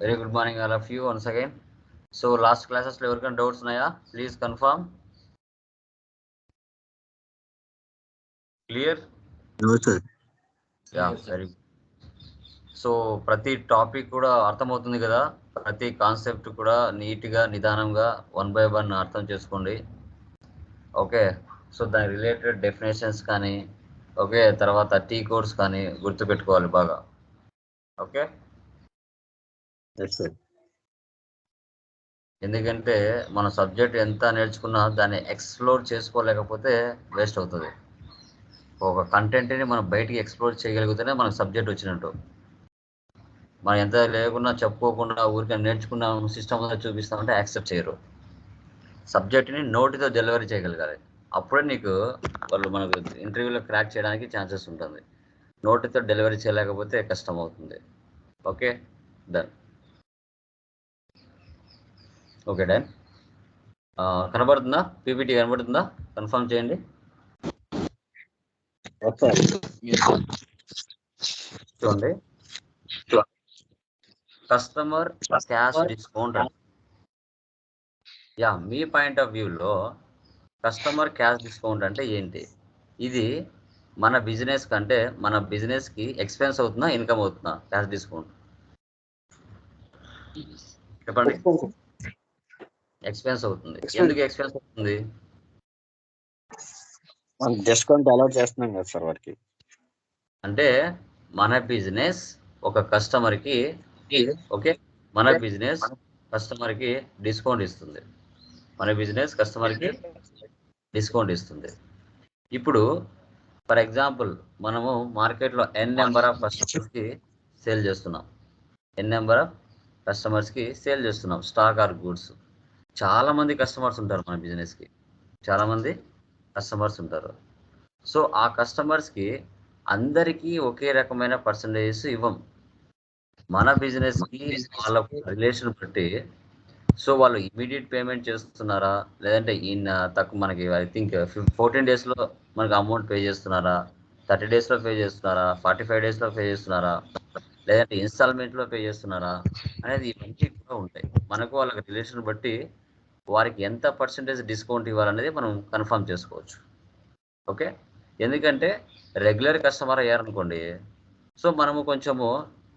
Very good morning all of you once again so last క్లాసెస్లో ఎవరికైనా doubts ఉన్నాయా? Please confirm clear sir yeah very so ప్రతి topic కూడా అర్థమవుతుంది కదా? ప్రతి కాన్సెప్ట్ కూడా నీట్గా నిదానంగా వన్ బై వన్ అర్థం చేసుకోండి. ఓకే సో దాని రిలేటెడ్ డెఫినేషన్స్ కానీ ఓకే తర్వాత టీ కోడ్స్ కానీ గుర్తుపెట్టుకోవాలి బాగా. ఓకే ఎస్ ఎందుకంటే మన సబ్జెక్ట్ ఎంత నేర్చుకున్నా దాన్ని ఎక్స్ప్లోర్ చేసుకోలేకపోతే వేస్ట్ అవుతుంది. ఒక కంటెంట్ని మనం బయటికి ఎక్స్ప్లోర్ చేయగలిగితేనే మనకు సబ్జెక్ట్ వచ్చినట్టు. మనం ఎంత లేకున్నా చెప్పుకోకుండా ఊరికే నేర్చుకున్న సిస్టమ్ చూపిస్తామంటే యాక్సెప్ట్ చేయరు. సబ్జెక్ట్ని నోటితో డెలివరీ చేయగలగాలి. అప్పుడే నీకు వాళ్ళు మనకు ఇంటర్వ్యూలో క్రాక్ చేయడానికి ఛాన్సెస్ ఉంటుంది. నోటితో డెలివరీ చేయలేకపోతే కష్టం అవుతుంది. ఓకే? డన్ ఓకే డన్ కనబడుతుందా? పీపీటీ కనబడుతుందా? కన్ఫర్మ్ చేయండి. చూడండి. కస్టమర్ క్యాష్ డిస్కౌంట్ యా మీ పాయింట్ ఆఫ్ వ్యూలో కస్టమర్ క్యాష్ డిస్కౌంట్ అంటే ఏంటి? ఇది మన బిజినెస్ కంటే మన బిజినెస్కి ఎక్స్పెన్స్ అవుతుందా ఇన్కమ్ అవుతుందా క్యాష్ డిస్కౌంట్ చెప్పండి. ఎక్స్పెన్స్ అవుతుంది. ఎందుకు ఎక్స్పెన్స్ అవుతుంది? మనం డిస్కౌంట్ అలౌట్ చేస్తున్నాం కదా సార్ వారికి. అంటే మన బిజినెస్ ఒక కస్టమర్కి ఓకే? మన బిజినెస్ కస్టమర్కి డిస్కౌంట్ ఇస్తుంది. మన బిజినెస్ కస్టమర్కి డిస్కౌంట్ ఇస్తుంది. ఇప్పుడు ఫర్ ఎగ్జాంపుల్ మనము మార్కెట్లో ఎన్ నెంబర్ ఆఫ్ కస్టమర్స్కి సేల్ చేస్తున్నాం. ఎన్ నెంబర్ ఆఫ్ కస్టమర్స్కి సేల్ చేస్తున్నాం స్టాక్ ఆర్ గూడ్స్. చాలామంది కస్టమర్స్ ఉంటారు మన బిజినెస్కి చాలామంది కస్టమర్స్ ఉంటారు. సో ఆ కస్టమర్స్కి అందరికీ ఒకే రకమైన పర్సంటేజెస్ ఇవ్వం. మన బిజినెస్కి వాళ్ళ రిలేషన్ బట్టి. సో వాళ్ళు ఇమీడియట్ పేమెంట్ చేస్తున్నారా? లేదంటే ఈయన తక్కువ మనకి ఐ థింక్ ఫోర్టీన్ డేస్లో మనకి అమౌంట్ పే చేస్తున్నారా? థర్టీ డేస్లో పే చేస్తున్నారా? ఫార్టీ ఫైవ్ డేస్లో పే చేస్తున్నారా? లేదంటే ఇన్స్టాల్మెంట్లో పే చేస్తున్నారా? అనేది ఇవన్నీ ఉంటాయి. మనకు వాళ్ళకి రిలేషన్ బట్టి వారికి ఎంత పర్సంటేజ్ డిస్కౌంట్ ఇవ్వాలనేది మనం కన్ఫర్మ్ చేసుకోవచ్చు. ఓకే? ఎందుకంటే రెగ్యులర్ కస్టమర్ అయ్యారనుకోండి సో మనము కొంచెము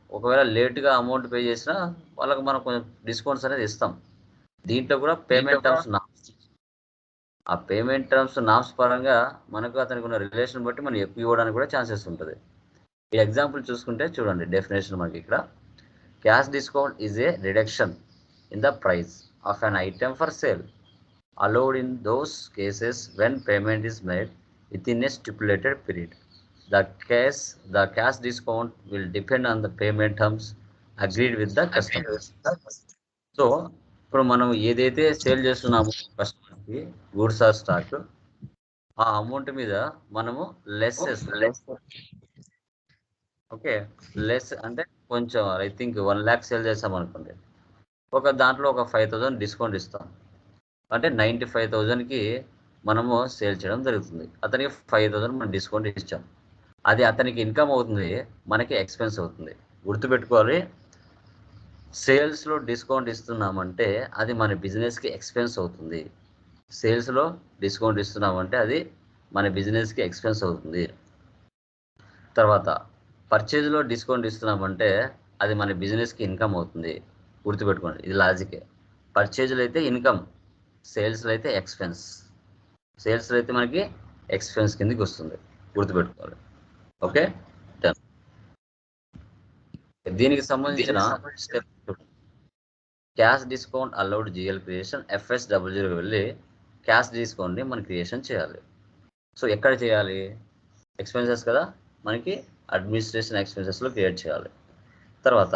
ఒకవేళ లేట్గా అమౌంట్ పే చేసినా వాళ్ళకి మనం కొంచెం డిస్కౌంట్స్ అనేది ఇస్తాం. దీంట్లో కూడా పేమెంట్ టర్మ్స్ నామ్స్ ఆ పేమెంట్ టర్మ్స్ నామ్స్ పరంగా మనకు అతనికి ఉన్న రిలేషన్ బట్టి మనం ఎక్కువ ఇవ్వడానికి కూడా ఛాన్సెస్ ఉంటుంది. ఈ ఎగ్జాంపుల్ చూసుకుంటే చూడండి డెఫినేషన్ మనకి ఇక్కడ. Cash discount is a reduction in the price of an item for sale allowed in those cases when payment is made within a stipulated period the cash the cash discount will depend on the payment terms agreed with the customers so ఇప్పుడు మనం ఏదైతే sale చేస్తున్నామో కస్టమర్కి goods or stock ఆ amount మీద మనము laissez oh, less okay less అంటే కొంచెం I think one lakh sale చేసాం అనుకోండి. ఒక దాంట్లో ఒక ఫైవ్ థౌజండ్ డిస్కౌంట్ ఇస్తాం. అంటే నైంటీ ఫైవ్ థౌజండ్కి మనము సేల్ చేయడం జరుగుతుంది. అతనికి ఫైవ్ థౌజండ్ మనం డిస్కౌంట్ ఇచ్చాం. అది అతనికి ఇన్కమ్ అవుతుంది మనకి ఎక్స్పెన్స్ అవుతుంది. గుర్తుపెట్టుకోవాలి సేల్స్లో డిస్కౌంట్ ఇస్తున్నామంటే అది మన బిజినెస్కి ఎక్స్పెన్స్ అవుతుంది. సేల్స్లో డిస్కౌంట్ ఇస్తున్నామంటే అది మన బిజినెస్కి ఎక్స్పెన్స్ అవుతుంది. తర్వాత పర్చేజ్లో డిస్కౌంట్ ఇస్తున్నామంటే అది మన బిజినెస్కి ఇన్కమ్ అవుతుంది. గుర్తుపెట్టుకోండి ఇది లాజికే పర్చేజ్లో అయితే ఇన్కమ్ సేల్స్లో అయితే ఎక్స్పెన్స్ సేల్స్లో అయితే మనకి ఎక్స్పెన్స్ కిందకి వస్తుంది. గుర్తుపెట్టుకోవాలి. ఓకే? డన్ దీనికి సంబంధించిన step cash discount allowed GL creation FS double zero వెళ్ళి క్యాష్ డిస్కౌంట్ని మనం క్రియేషన్ చేయాలి. సో ఎక్కడ చేయాలి? ఎక్స్పెన్సెస్ కదా? మనకి అడ్మినిస్ట్రేషన్ ఎక్స్పెన్సెస్లో క్రియేట్ చేయాలి. తర్వాత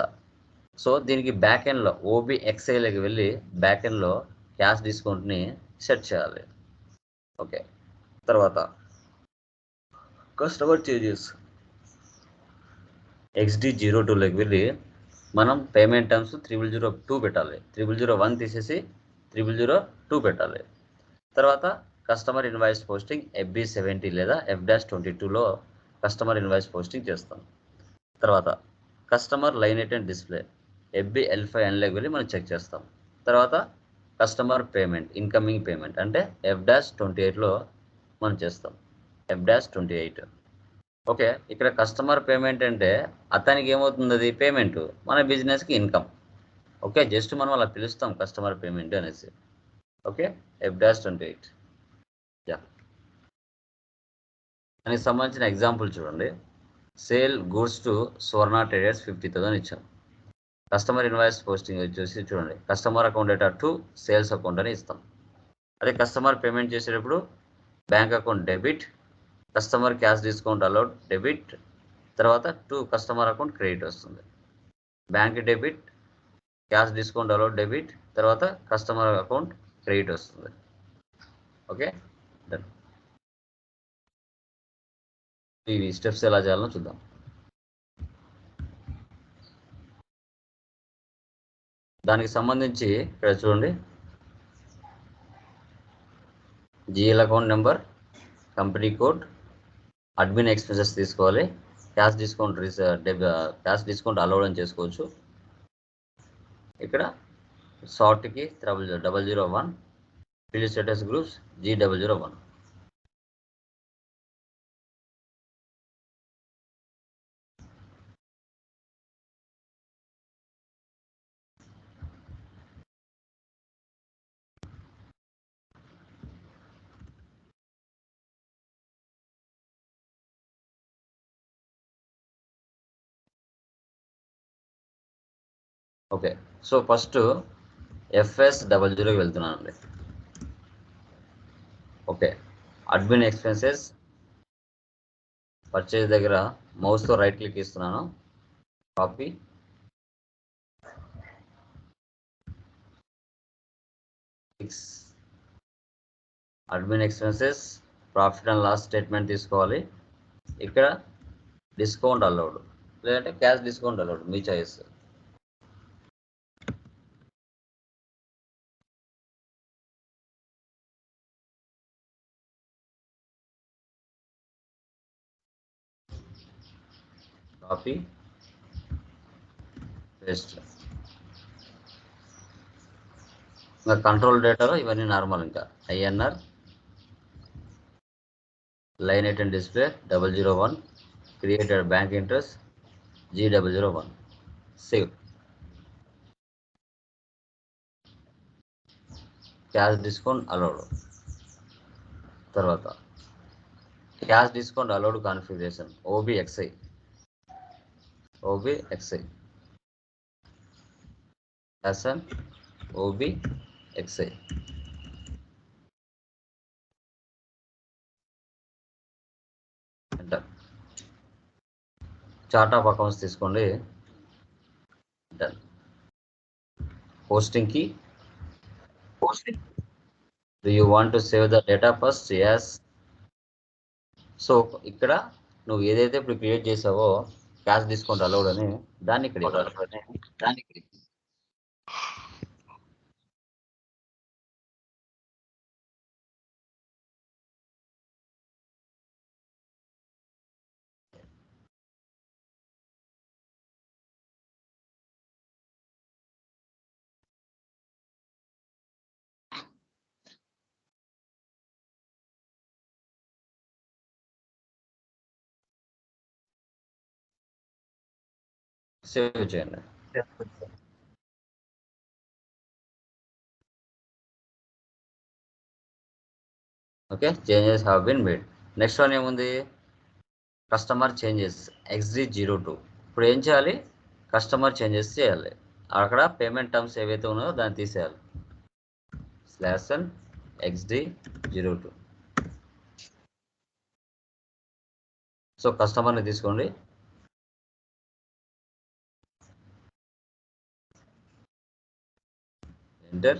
సో దీనికి బ్యాక్ ఎండ్లో ఓబీ ఎక్స్ఐలోకి వెళ్ళి బ్యాక్ ఎండ్లో క్యాష్ డిస్కౌంట్ని సెట్ చేయాలి. ఓకే తర్వాత కస్టమర్ చేంజెస్ ఎక్స్డి జీరో టూలోకి వెళ్ళి మనం payment terms triple zero two పెట్టాలి. త్రిబుల్ జీరో వన్ తీసేసి త్రిబుల్ జీరో టూ పెట్టాలి. తర్వాత customer invoice posting FB seventy లేదా ఎఫ్ డాష్ ట్వంటీ టూలో కస్టమర్ ఇన్వాయిస్ పోస్టింగ్ చేస్తాం. తర్వాత customer line item display FB L five ఎన్లోకి వెళ్ళి మనం చెక్ చేస్తాం. తర్వాత కస్టమర్ పేమెంట్ ఇన్కమింగ్ పేమెంట్ అంటే ఎఫ్ డాష్ ట్వంటీ ఎయిట్లో మనం చేస్తాం. F dash twenty eight. Okay ఇక్కడ కస్టమర్ పేమెంట్ అంటే అతనికి ఏమవుతుంది అది? పేమెంట్. మన బిజినెస్కి ఇన్కమ్. ఓకే జస్ట్ మనం అలా పిలుస్తాం కస్టమర్ పేమెంట్ అనేసి. Okay F dash twenty eight. Yeah. దానికి సంబంధించిన ఎగ్జాంపుల్ చూడండి. Sale goods to Swarna traders fifty thousand ఇచ్చాం కస్టమర్ ఇన్వాయిస్ పోస్టింగ్ వచ్చేసి చూడండి. Customer account data to sales account అని ఇస్తాం. అదే కస్టమర్ పేమెంట్ చేసేటప్పుడు bank account debit customer cash discount allowed debit తర్వాత టు కస్టమర్ అకౌంట్ క్రెడిట్ వస్తుంది. Bank debit cash discount allowed debit తర్వాత కస్టమర్ అకౌంట్ క్రెడిట్ వస్తుంది. ఓకే ఇవి స్టెప్స్ ఎలా చేయాలో చూద్దాం. దానికి సంబంధించి ఇక్కడ చూడండి. GL account number company code admin expenses తీసుకోవాలి. క్యాష్ డిస్కౌంట్ రిస క్యాష్ డిస్కౌంట్ అలౌడ్ అని చేసుకోవచ్చు. ఇక్కడ షార్ట్కి double double zero one field status groups G double zero one. Okay. So first FS double జీరోకి వెళ్తున్నానండి. ఓకే. Admin expenses. పర్చేజ్ దగ్గర మౌస్తో right click ఇస్తున్నాను copy. Six. Admin expenses. Profit and loss statement తీసుకోవాలి. ఇక్కడ డిస్కౌంట్ అలౌడ్. లేదంటే cash discount allowed. మీ choice. Copy paste ఇంకా కంట్రోల్ డేటాలో ఇవన్నీ నార్మల్ ఇంకా. INR line eight display double zero one created bank interest G double zero one. Save. Cash discount allowed. తర్వాత cash discount allowed configuration OBXI. OBXI SN OBXI enter chart of accounts తీసుకోండి. Done పోస్టింగ్కి posting do you want to save the data first? Yes. So ఇక్కడ నువ్వు ఏదైతే ఇప్పుడు create చేసావో cash discount allowed అని దాన్ని ఇక్కడ దాన్ని ఇక్కడ సేవ్ చేయండి okay changes have been made next one ఏముంది? Customer changes XD zero two ఇప్పుడు ఏం చేయాలి? కస్టమర్ చేంజెస్ చేయాలి. అక్కడ పేమెంట్ టర్మ్స్ ఏవైతే ఉన్నాయో దాన్ని తీసేయాలి. Slash and XD zero two so కస్టమర్ని తీసుకోండి. Enter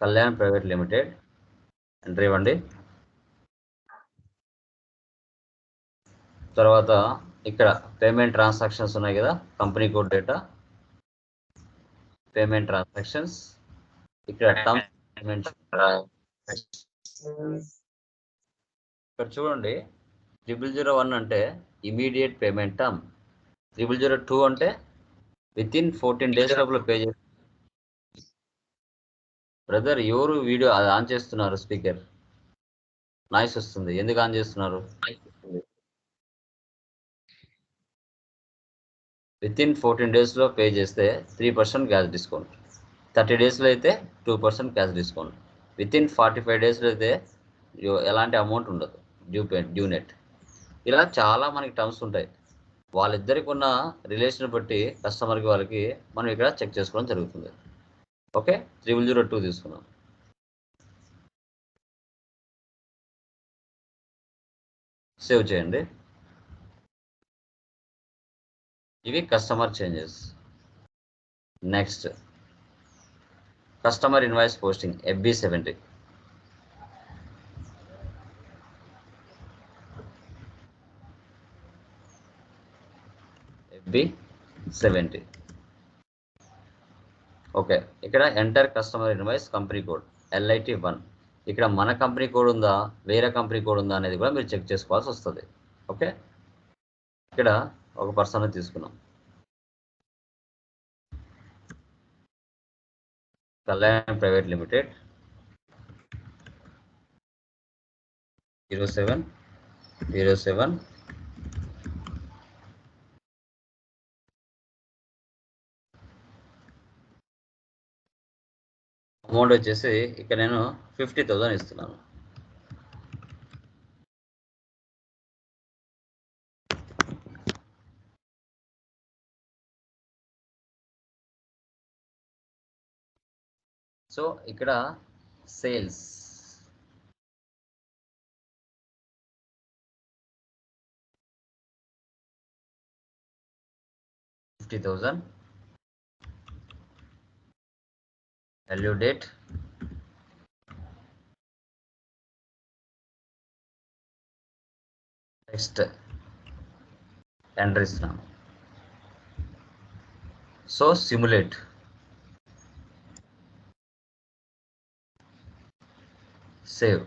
Kalyan private limited enter ఇవ్వండి. తర్వాత ఇక్కడ పేమెంట్ ట్రాన్సాక్షన్స్ ఉన్నాయి కదా company code data. Payment transactions. ఇక్కడ పేమెంట్ ఇక్కడ చూడండి. ట్రిపుల్ జీరో వన్ అంటే immediate payment term. Triple zero two అంటే విత్ ఇన్ ఫోర్టీన్ డేస్ లోపల పే చేసి బ్రదర్ ఎవరు వీడియో అది ఆన్ చేస్తున్నారు స్పీకర్? నాయిస్ వస్తుంది. ఎందుకు ఆన్ చేస్తున్నారు? విత్ ఇన్ ఫోర్టీన్ డేస్లో పే చేస్తే three percent cash discount. Thirty డేస్లో అయితే two percent cash discount. Within forty five డేస్లో అయితే ఎలాంటి అమౌంట్ ఉండదు. Due pay due net. ఇలా చాలా మనకి టర్మ్స్ ఉంటాయి. వాళ్ళిద్దరికి ఉన్న రిలేషన్ బట్టి కస్టమర్కి వాళ్ళకి మనం ఇక్కడ చెక్ చేసుకోవడం జరుగుతుంది. ఓకే? త్రిబుల్ జీరో టూ తీసుకున్నాం. సేవ్ చేయండి. ఇవి customer changes next customer invoice posting FB seventy FB seventy okay. ఇక్కడ enter customer invoice company code LIT one ఇక్కడ మన కంపెనీ కోడ్ ఉందా? వేరే కంపెనీ కోడ్ ఉందా అనేది కూడా మీరు చెక్ చేసుకోవాల్సి వస్తుంది. ఓకే? ఇక్కడ ఒక పర్సన్ తీసుకున్నాం. Kalyan private limited. Zero seven zero seven amount వచ్చేసి ఇక్కడ నేను ఫిఫ్టీ థౌసండ్ ఇస్తున్నాను. సో ఇక్కడ sales fifty thousand value date next. Entries now so simulate. Save.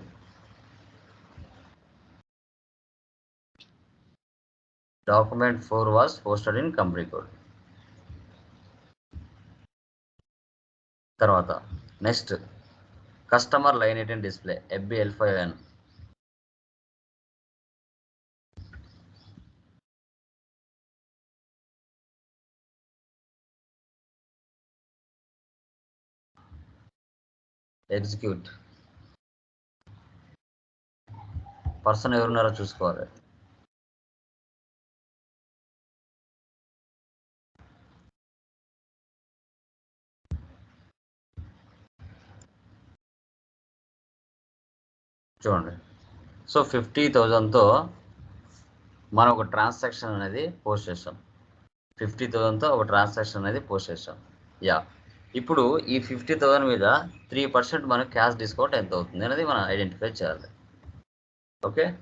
Document 4 was posted in company code తర్వాత next customer line eighteen display FB L five N. Execute person ఎవరున్నారో చూసుకోవాలి. చూడండి. So fifty థౌజండ్తో మనం ఒక transaction అనేది post చేసాం. Fifty థౌజండ్తో ఒక transaction అనేది పోస్ట్ చేసాం. యా. ఇప్పుడు ఈ ఫిఫ్టీ థౌజండ్ మీద త్రీ పర్సెంట్ మనకు క్యాష్ డిస్కౌంట్ ఎంత అవుతుంది అనేది మనం ఐడెంటిఫై చేయాలి. Okay?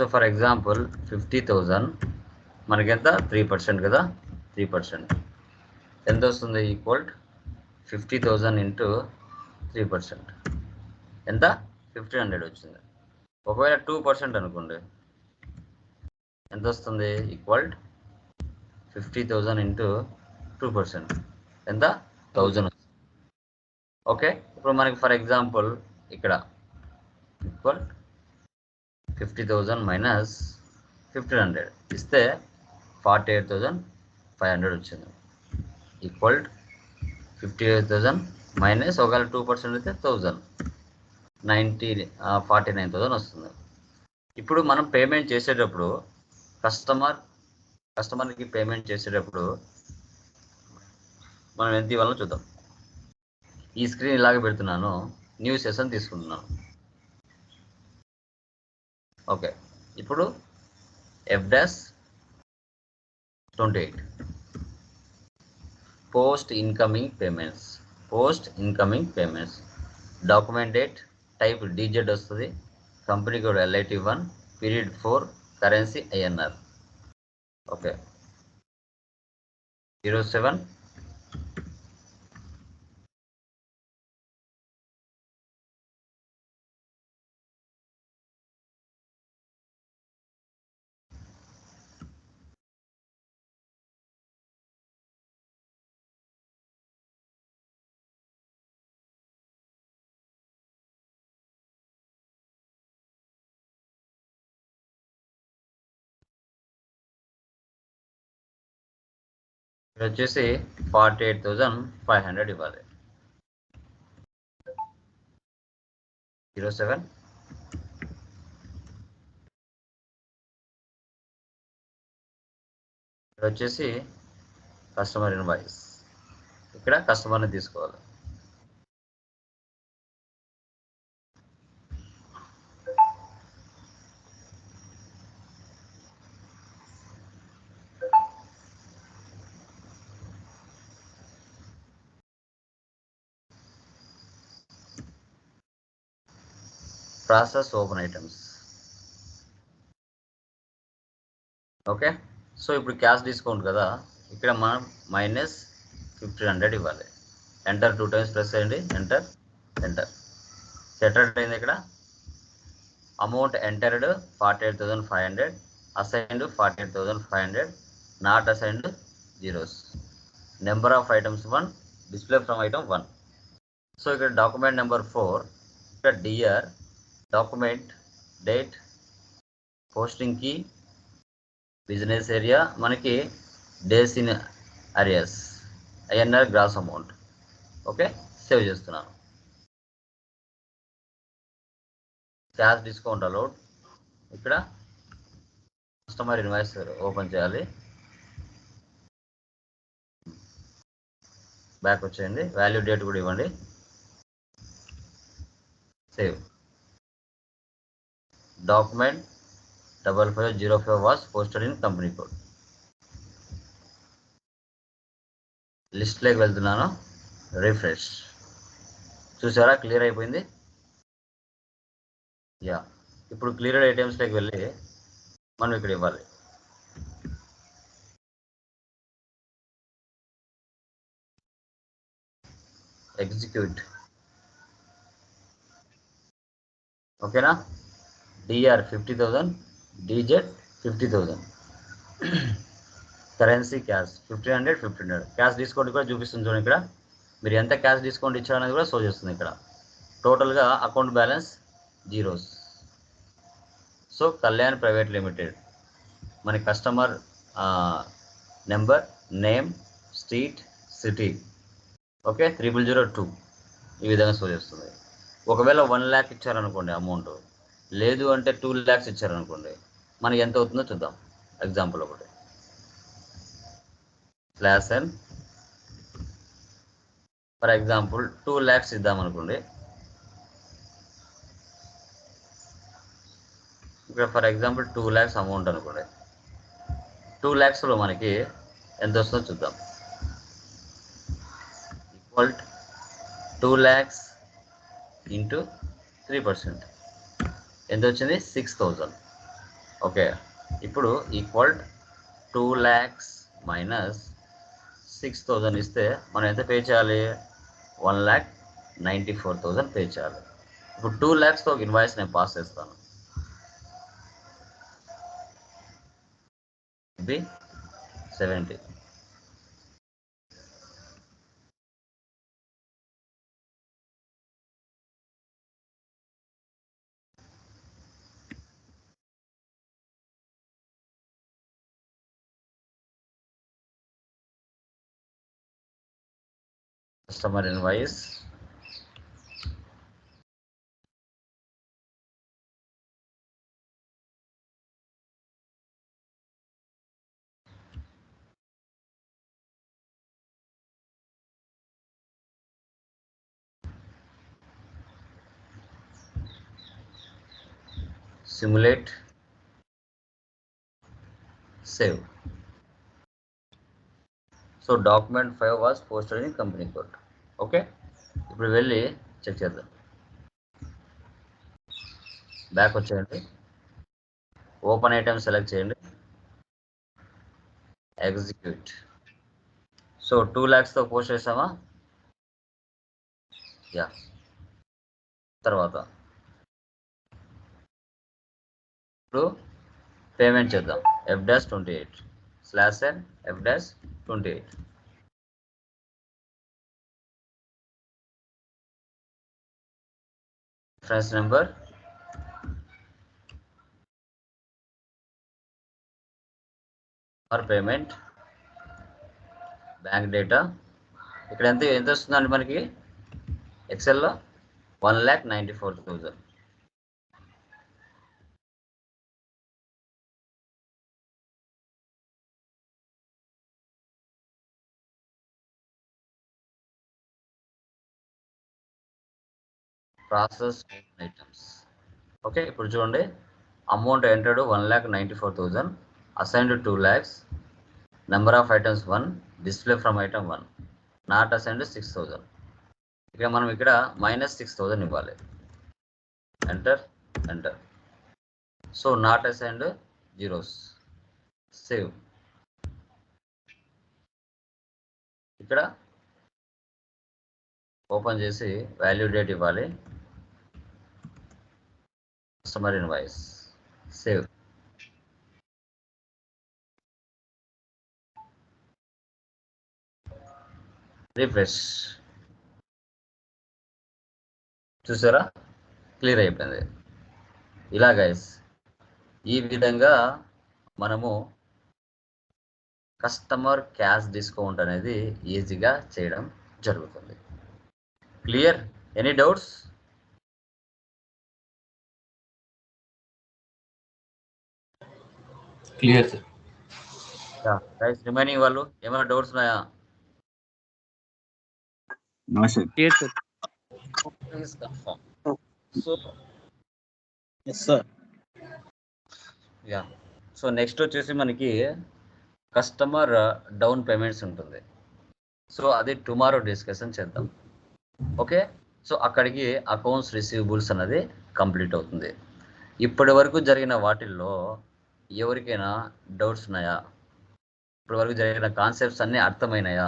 So for example fifty thousand మనకి ఎంత త్రీ పర్సెంట్ కదా? త్రీ పర్సెంట్ ఎంత వస్తుంది equal fifty thousand into three percent ఎంత? ఫిఫ్టీన్ హండ్రెడ్ వచ్చింది. ఒకవేళ టూ పర్సెంట్ అనుకోండి. ఎంత వస్తుంది equal fifty thousand into two percent ఎంత? థౌజండ్ ఓకే ఇప్పుడు మనకి ఫర్ ఎగ్జాంపుల్ ఇక్కడ equal fifty thousand minus fifteen hundred. ఇస్తే forty eight thousand five hundred వచ్చింది. Equal fifty eight thousand minus ఒకవేళ టూ పర్సెంట్ అయితే thousand. Ninety forty nine thousand వస్తుంది. ఇప్పుడు మనం పేమెంట్ చేసేటప్పుడు కస్టమర్ కస్టమర్కి పేమెంట్ చేసేటప్పుడు మనం ఎంత ఇవ్వాలో చూద్దాం. ఈ స్క్రీన్ ఇలాగ పెడుతున్నాను. న్యూ సెషన్ తీసుకుంటున్నాను. ఓకే. ఇప్పుడు F dash twenty eight post incoming payments post incoming payments document date type DZ వస్తుంది. Company code LIT one period four currency INR okay zero seven ఇక్కడ వచ్చేసి forty eight thousand five hundred ఇవ్వాలి. Zero seven ఇక్కడ వచ్చేసి customer invoice ఇక్కడ కస్టమర్ని తీసుకోవాలి. Process open items okay so ఇప్పుడు క్యాష్ డిస్కౌంట్ కదా? ఇక్కడ మనం మైనస్ ఫిఫ్టీన్ హండ్రెడ్ ఇవ్వాలి. ఎంటర్ టూ టైమ్స్ ప్రెస్ చేయండి. ఎంటర్ ఎంటర్ సెటర్డ్ అయింది ఇక్కడ. Amount entered forty eight thousand five hundred assigned forty eight thousand five hundred not assigned zeros number of items one display from item one so ఇక్కడ document number four ఇక్కడ DR document date పోస్టింగ్కి business area మనకి days in arrears INR gross amount okay save చేస్తున్నాను. Cash discount allowed ఇక్కడ customer invoice open చేయాలి. Back వచ్చేయండి. Value date కూడా ఇవ్వండి. Save document double five zero five was posted in company code లిస్ట్లోకి వెళ్తున్నాను. రిఫ్రెష్ చూసారా? క్లియర్ అయిపోయింది? యా ఇప్పుడు క్లియర్ ఐటమ్స్లోకి వెళ్ళి మనం ఇక్కడ ఇవ్వాలి. ఎగ్జిక్యూట్ ఓకేనా DR fifty thousand DZ fifty thousand currency cash fifteen hundred fifteen hundred cash discount కూడా చూపిస్తుంది చూడండి ఇక్కడ. మీరు ఎంత క్యాష్ డిస్కౌంట్ ఇచ్చారనేది కూడా షో చేస్తుంది ఇక్కడ. టోటల్గా account balance zeros so Kalyan private limited మన customer number name street city okay triple zero two ఈ విధంగా షో చేస్తుంది. ఒకవేళ వన్ ల్యాక్ ఇచ్చారనుకోండి అమౌంట్ లేదు అంటే టూ ల్యాక్స్ ఇచ్చారనుకోండి మనకి ఎంత అవుతుందో చూద్దాం. ఎగ్జాంపుల్ ఒకటి. Slash and for example two lakhs ఇద్దాం అనుకోండి ఇక్కడ for example two lakhs amount అనుకోండి. టూ ల్యాక్స్లో మనకి ఎంత వస్తుందో చూద్దాం. Equal two lakhs into three percent ఎంత వచ్చింది? సిక్స్ థౌజండ్ ఓకే ఇప్పుడు equal two lakhs minus six thousand ఇస్తే మనం ఎంత పే చేయాలి? One lakh ninety four thousand pay చేయాలి. ఇప్పుడు టూ ల్యాక్స్తో ఒక ఇన్వాయిస్ నేను పాస్ చేస్తాను. B seventy customer invoice. Simulate, save. So document 5 was posted in company code. Okay? ఇప్పుడు వెళ్ళి చెక్ చేద్దాం. బ్యాక్ వచ్చేయండి. ఓపెన్ ఐటమ్ సెలెక్ట్ చేయండి. ఎగ్జిక్యూట్ సో టూ ల్యాక్స్తో పోస్ట్ చేసామా యా తర్వాత. ఇప్పుడు పేమెంట్ చేద్దాం. F dash twenty eight slash N F dash twenty eight reference number for payment bank data ఇక్కడ ఎంత ఎంత వస్తుందండి మనకి? ఎక్సెల్లో one lakh ninety four thousand process items. Okay ఇప్పుడు చూడండి. Amount entered one lakh ninety four thousand. Assigned two lakhs. Number of items one display from item one not assigned six thousand ఇక మనం ఇక్కడ మైనస్ సిక్స్ థౌజండ్ ఇవ్వాలి. Enter enter so not assigned zeros save ఇక్కడ open చేసి value date ఇవ్వాలి. Customer invoice save refresh చూసారా? Clear అయిపోయింది. ఇలా గైస్ ఈ విధంగా మనము కస్టమర్ క్యాష్ డిస్కౌంట్ అనేది ఈజీగా చేయడం జరుగుతుంది. Clear? Any doubts? Clear sir. Guys remaining వాళ్ళు ఏమైనా డౌట్స్ ఉన్నాయా? No sir. Clear sir please confirm so yes sir yeah so next వచ్చేసి మనకి కస్టమర్ డౌన్ పేమెంట్స్ ఉంటుంది. సో అది టుమారో డిస్కషన్ చేద్దాం. ఓకే సో అక్కడికి అకౌంట్స్ రిసీవబుల్స్ అనేది కంప్లీట్ అవుతుంది. ఇప్పటి వరకు జరిగిన వాటిల్లో ఎవరికైనా డౌట్స్ ఉన్నాయా? ఇప్పటివరకు జరిగిన కాన్సెప్ట్స్ అన్నీ అర్థమైనాయా?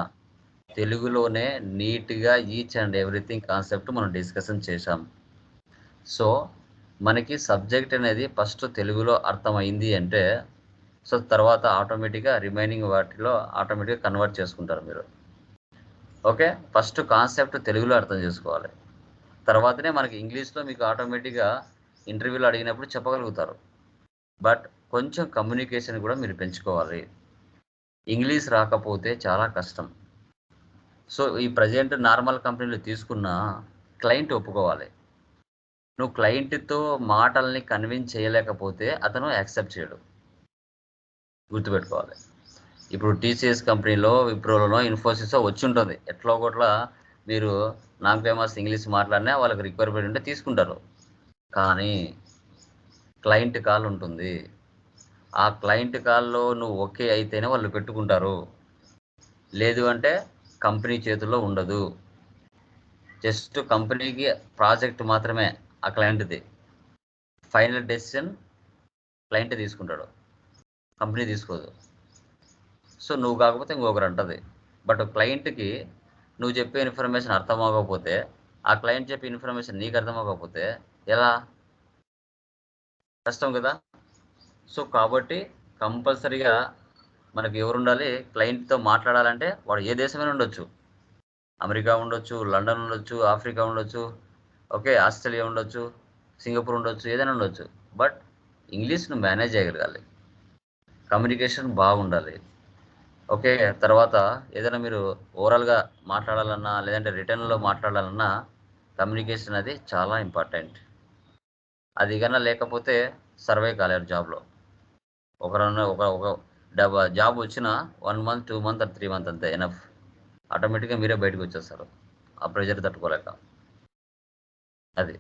తెలుగులోనే నీట్గా ఈచ్ అండ్ ఎవ్రీథింగ్ కాన్సెప్ట్ మనం డిస్కషన్ చేశాం. సో మనకి సబ్జెక్ట్ అనేది ఫస్ట్ తెలుగులో అర్థమైంది అంటే సో తర్వాత ఆటోమేటిక్గా రిమైనింగ్ వాటిలో ఆటోమేటిక్గా కన్వర్ట్ చేసుకుంటారు మీరు. ఓకే ఫస్ట్ కాన్సెప్ట్ తెలుగులో అర్థం చేసుకోవాలి. తర్వాతనే మనకి ఇంగ్లీష్లో మీకు ఆటోమేటిక్గా ఇంటర్వ్యూలో అడిగినప్పుడు చెప్పగలుగుతారు. బట్ కొంచెం కమ్యూనికేషన్ కూడా మీరు పెంచుకోవాలి. ఇంగ్లీష్ రాకపోతే చాలా కష్టం. సో ఈ ప్రజెంట్ నార్మల్ కంపెనీలు తీసుకున్న క్లయింట్ ఒప్పుకోవాలి. నువ్వు క్లయింట్తో మాటల్ని కన్విన్స్ చేయలేకపోతే అతను యాక్సెప్ట్ చేయడు. గుర్తుపెట్టుకోవాలి. ఇప్పుడు టీసీఎస్ కంపెనీలో విప్రోలోనో ఇన్ఫోసిస్ వచ్చి ఉంటుంది ఎట్లా ఒకట్లా మీరు నాన్ ఫేమస్ ఇంగ్లీష్ మాట్లాడినా వాళ్ళకి రిక్వైర్మెంట్ ఉంటే తీసుకుంటారు. కానీ క్లయింట్ కాల్ ఉంటుంది. ఆ క్లయింట్ కాల్లో నువ్వు ఓకే అయితేనే వాళ్ళు పెట్టుకుంటారు. లేదు అంటే కంపెనీ చేతుల్లో ఉండదు. జస్ట్ కంపెనీకి ప్రాజెక్ట్ మాత్రమే ఆ క్లయింట్ది. ఫైనల్ డెసిషన్ క్లయింట్ తీసుకుంటాడు. కంపెనీ తీసుకోదు. సో నువ్వు కాకపోతే ఇంకొకరు అంటది. బట్ క్లయింట్కి నువ్వు చెప్పే ఇన్ఫర్మేషన్ అర్థం అవ్వకపోతే ఆ క్లయింట్ చెప్పే ఇన్ఫర్మేషన్ నీకు అర్థం అవ్వకపోతే ఎలా? కష్టం కదా? సో కాబట్టి కంపల్సరీగా మనకి ఎవరు ఉండాలి? క్లయింట్తో మాట్లాడాలంటే వాడు ఏ దేశమైనా ఉండొచ్చు. అమెరికా ఉండొచ్చు లండన్ ఉండొచ్చు ఆఫ్రికా ఉండొచ్చు ఓకే ఆస్ట్రేలియా ఉండొచ్చు సింగపూర్ ఉండొచ్చు ఏదైనా ఉండొచ్చు. బట్ ఇంగ్లీష్ను మేనేజ్ చేయగలగాలి. కమ్యూనికేషన్ బాగుండాలి. ఓకే తర్వాత ఏదైనా మీరు ఓవరాల్గా మాట్లాడాలన్నా లేదంటే రిటర్న్లో మాట్లాడాలన్నా కమ్యూనికేషన్ అది చాలా ఇంపార్టెంట్. అది కన్నా లేకపోతే సర్వే కాలేరు జాబ్లో. ఒకరన్నా ఒక ఒక డబ జాబ్ వచ్చిన one month two month three month అంతే ఎనఫ్. ఆటోమేటిక్గా మీరే బయటకు వచ్చేస్తారు. ఆ ప్రెజర్ తట్టుకోలేక. అది.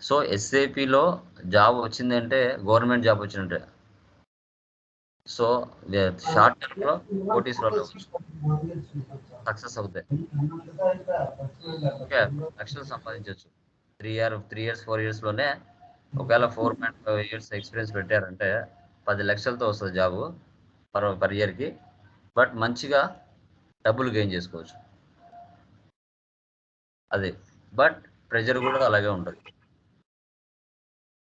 సో ఎస్ఏపిలో జాబ్ వచ్చిందంటే గవర్నమెంట్ జాబ్ వచ్చినట్టే సో షార్ట్ టర్మ్లో కోటీస్లో సక్సెస్ అవుతాయి. ఓకే లక్షలు సంపాదించవచ్చు three year three years four ఇయర్స్లోనే ఒకవేళ four point five years experience పెట్టారంటే పది లక్షలతో వస్తుంది జాబు పర్ పర్ ఇయర్కి. బట్ మంచిగా డబ్బులు గెయిన్ చేసుకోవచ్చు. అది. బట్ ప్రెజర్ కూడా అలాగే ఉంటుంది.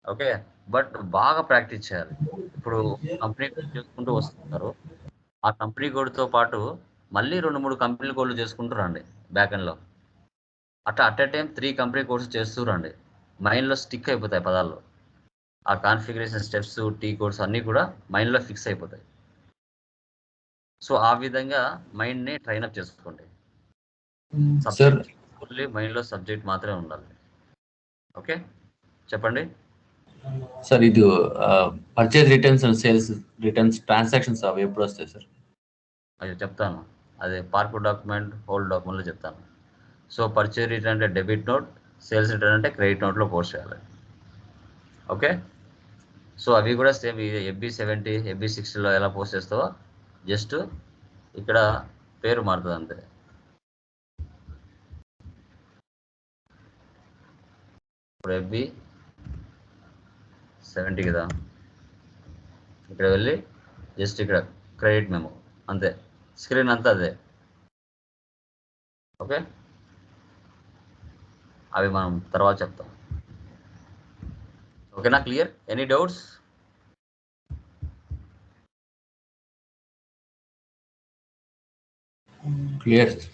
ఓకే? బట్ బాగా ప్రాక్టీస్ చేయాలి. ఇప్పుడు కంపెనీ చేసుకుంటూ వస్తున్నారు. ఆ కంపెనీ కోడ్తో పాటు మళ్ళీ రెండు మూడు కంపెనీ కోడ్లు చేసుకుంటూ రండి బ్యాక్ ఎండ్లో అట్లా at a time three company codes చేస్తూ రండి. మైండ్లో స్టిక్ అయిపోతాయి పదాల్లో. ఆ కాన్ఫిగరేషన్ స్టెప్స్ టీ కోడ్స్ అన్నీ కూడా మైండ్లో ఫిక్స్ అయిపోతాయి. సో ఆ విధంగా మైండ్ని ట్రైన్అప్ చేసుకోండి. సార్. ఓన్లీ మైండ్లో సబ్జెక్ట్ మాత్రమే ఉండాలి. ఓకే? చెప్పండి. సార్ ఇది purchase returns and sales returns transactions అవి ఎప్పుడు వస్తాయి సార్? అయ్యో చెప్తాను. అదే పార్క్ డాక్యుమెంట్ హోల్డ్ డాక్యుమెంట్లో చెప్తాను. సో పర్చేజ్ రిటర్న్ అంటే డెబిట్ నోట్ సేల్స్ రిటర్న్ అంటే క్రెడిట్ నోట్లో పోస్ట్ చేయాలి. ఓకే? సో అవి కూడా సేమ్ ఎబ్బీ సెవెంటీ ఎబ్బీ సిక్స్టీలో ఎలా పోస్ట్ చేస్తావో జస్ట్ ఇక్కడ పేరు మారుతుంది అంతే. ఇప్పుడు ఎబ్బీ సెవెంటీ కదా? ఇక్కడ వెళ్ళి జస్ట్ ఇక్కడ క్రెడిట్ మేము అంతే. స్క్రీన్ అంతా అదే. ఓకే? అవి మనం తర్వాత చెప్తాం. ఓకేనా క్లియర్ ఎనీ డౌట్స్ క్లియర్